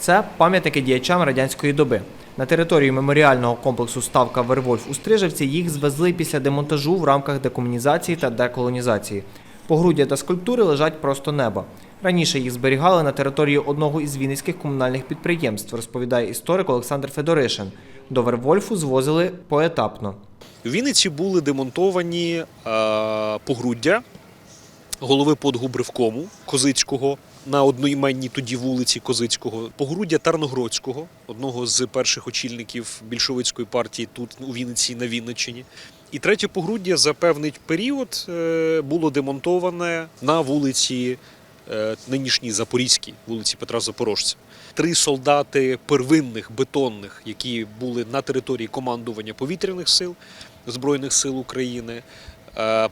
Це пам'ятники діячам радянської доби. На території меморіального комплексу Ставка Вервольф у Стрижевці їх звезли після демонтажу в рамках декомунізації та деколонізації. Погруддя та скульптури лежать просто неба. Раніше їх зберігали на території одного із вінницьких комунальних підприємств, розповідає історик Олександр Федоришин. До Вервольфу звозили поетапно. В Вінниці були демонтовані е, погруддя голови подгубривкому Козицького на одноіменній тоді вулиці Козицького, погруддя Тарногродського, одного з перших очільників більшовицької партії тут у Вінниці на Вінниччині. І третє погруддя за певний період е, було демонтоване на вулиці е, нинішній Запорізькій, вулиці Петра Запорожця. Три солдати первинних бетонних, які були на території командування повітряних сил Збройних сил України,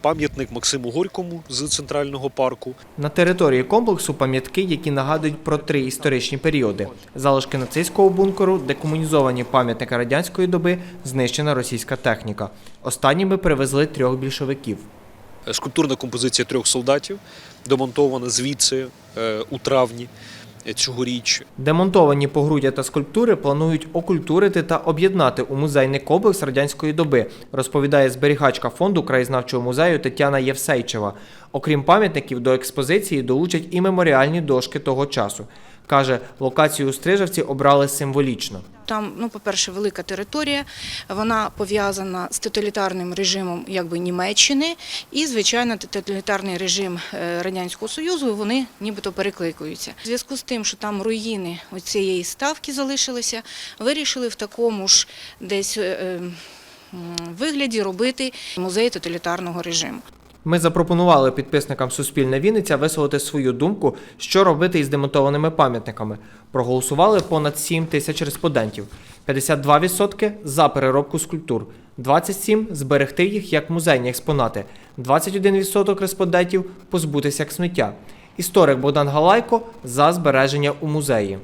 пам'ятник Максиму Горькому з центрального парку. На території комплексу пам'ятки, які нагадують про три історичні періоди: залишки нацистського бункеру, декомунізовані пам'ятники радянської доби, знищена російська техніка. Останніми привезли трьох більшовиків. Скульптурна композиція трьох солдатів, демонтована звідси е, у травні е, цьогоріч. Демонтовані погруддя та скульптури планують окультурити та об'єднати у музейний комплекс радянської доби, розповідає зберігачка фонду краєзнавчого музею Тетяна Євсейчева. Окрім пам'ятників, до експозиції долучать і меморіальні дошки того часу. Каже, локацію у Стрижавці обрали символічно. Там, ну, по-перше, велика територія, вона пов'язана з тоталітарним режимом якби Німеччини, і, звичайно, тоталітарний режим е, Радянського Союзу вони нібито перекликаються. У зв'язку з тим, що там руїни цієї ставки залишилися, вирішили в такому ж десь е, вигляді робити музей тоталітарного режиму. Ми запропонували підписникам Суспільна Вінниця висловити свою думку, що робити із демонтованими пам'ятниками. Проголосували понад 7 тисяч респондентів. 52% за переробку скульптур, 27% зберегти їх як музейні експонати, 21% респондентів позбутися як сміття. Історик Богдан Галайко за збереження у музеї.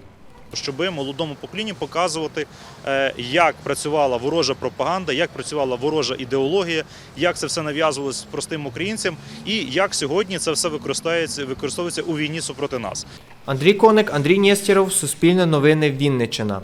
Щоб молодому поколінню показувати, е, як працювала ворожа пропаганда, як працювала ворожа ідеологія, як це все нав'язувалось простим українцям, і як сьогодні це все використовується, використовується у війні супроти нас. Андрій Коник, Андрій Нєстєров, Суспільне новини Вінниччина.